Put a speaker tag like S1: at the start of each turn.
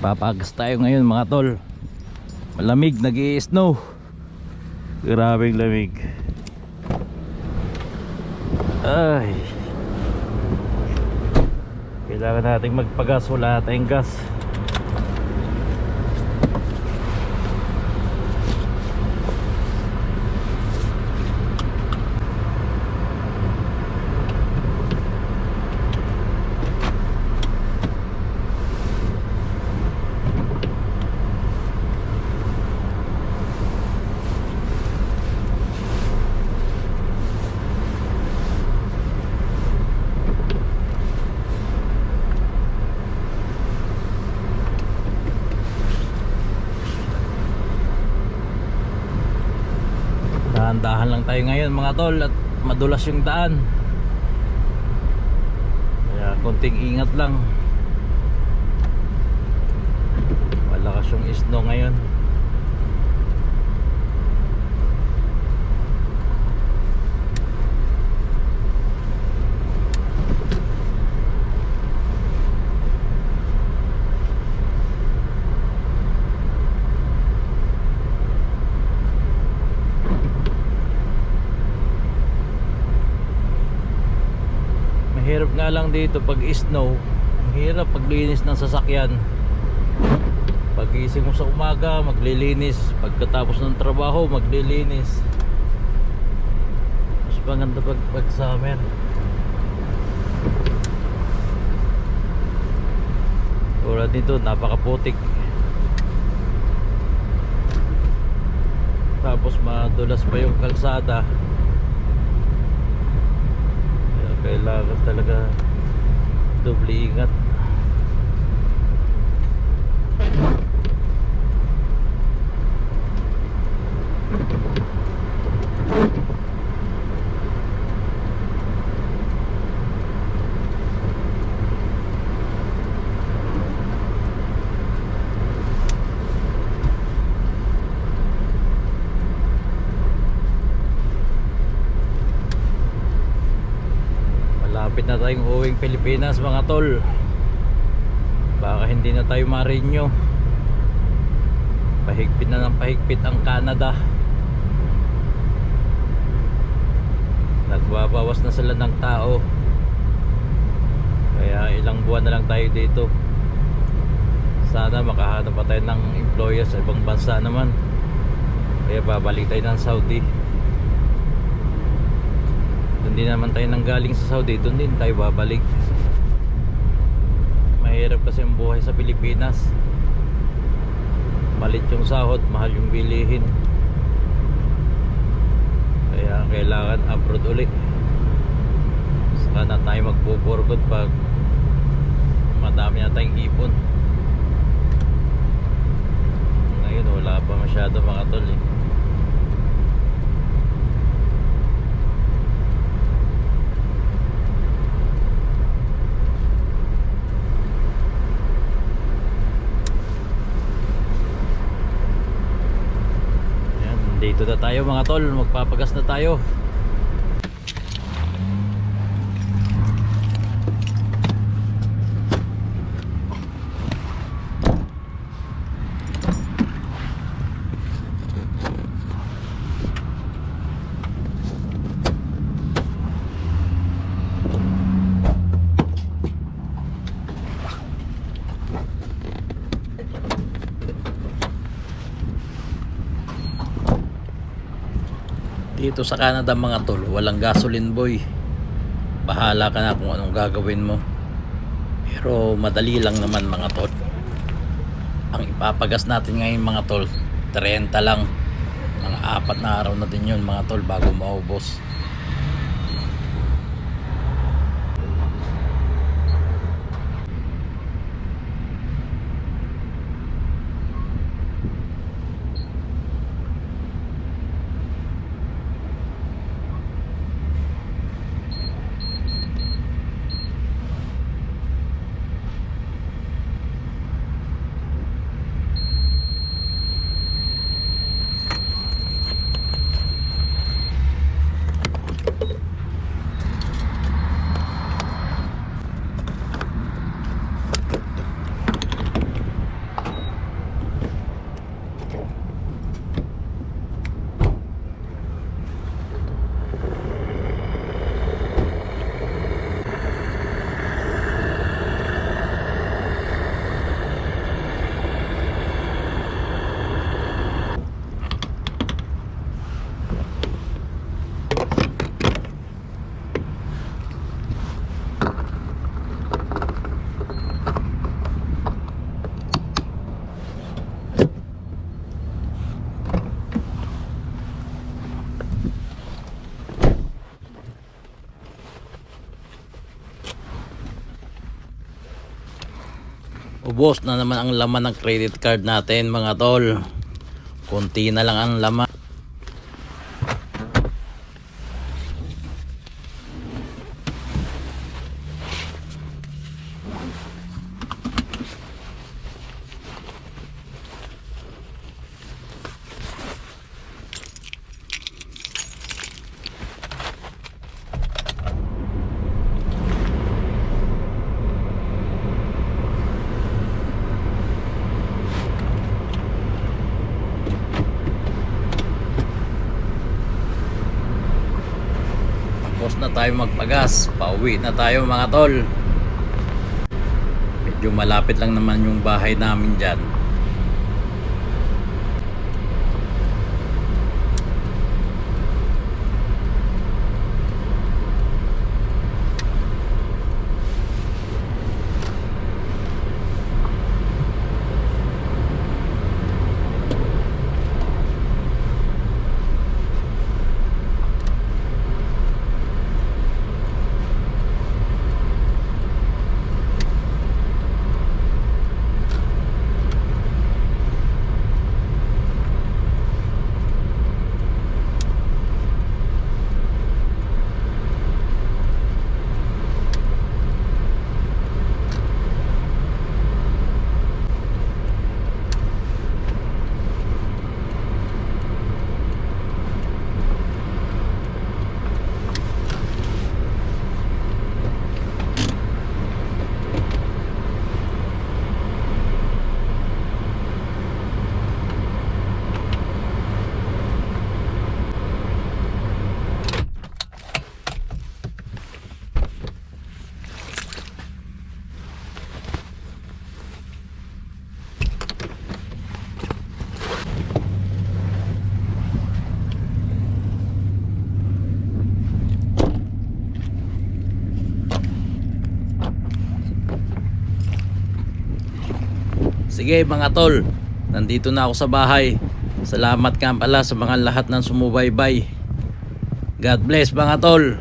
S1: Papagas tayo ngayon mga tol. Malamig, nag snow Grabing lamig. Ay. Kailangan nating magpagas, wala tayong gas. Dahan-dahan lang tayo ngayon mga tol at madulas yung daan. Kaya konting ingat lang. Malakas yung snow ngayon. Mahirap nga lang dito pag snow. Ang hirap paglinis ng sasakyan. Pagising mo sa umaga, maglilinis. Pagkatapos ng trabaho, maglilinis. Mas maganda pag, pag summer. Tulad dito, napakaputik. Tapos madulas pa yung kalsada. Kaya kailangan talaga doble ingat. Malapit na tayong uwing Pilipinas mga tol. Baka hindi na tayo marinyo. Pahigpit na ng pahigpit ang Canada. Nagbabawas na sila ng tao. Kaya ilang buwan na lang tayo dito. Sana makahanap pa tayo ng employer sa ibang bansa naman. Kaya babalik tayo ng Saudi. Din naman tayo nang galing sa Saudi, doon din tayo babalik. Mahirap kasi ang buhay sa Pilipinas. Malit yung sahod, mahal yung bilihin. Kaya kailangan abroad uli. Saka na tayo magpuporkot pag madami na tayong ipon. Ngayon wala pa masyado mga tol eh. Dito na tayo mga tol, magpapagas na tayo. Dito sa Canada mga tol, walang gasoline boy. Bahala ka na kung anong gagawin mo. Pero madali lang naman mga tol. Ang ipapagas natin ngayon mga tol, 30 lang. Mga apat na araw na din yun mga tol bago maubos. Ubos na naman ang laman ng credit card natin mga tol. Kunti na lang ang laman. Tapos na tayo magpagas. Pauwi na tayo mga tol. Medyo malapit lang naman yung bahay namin dyan. Sige mga tol, nandito na ako sa bahay. Salamat nga pala sa mga lahat ng sumubaybay. God bless mga tol.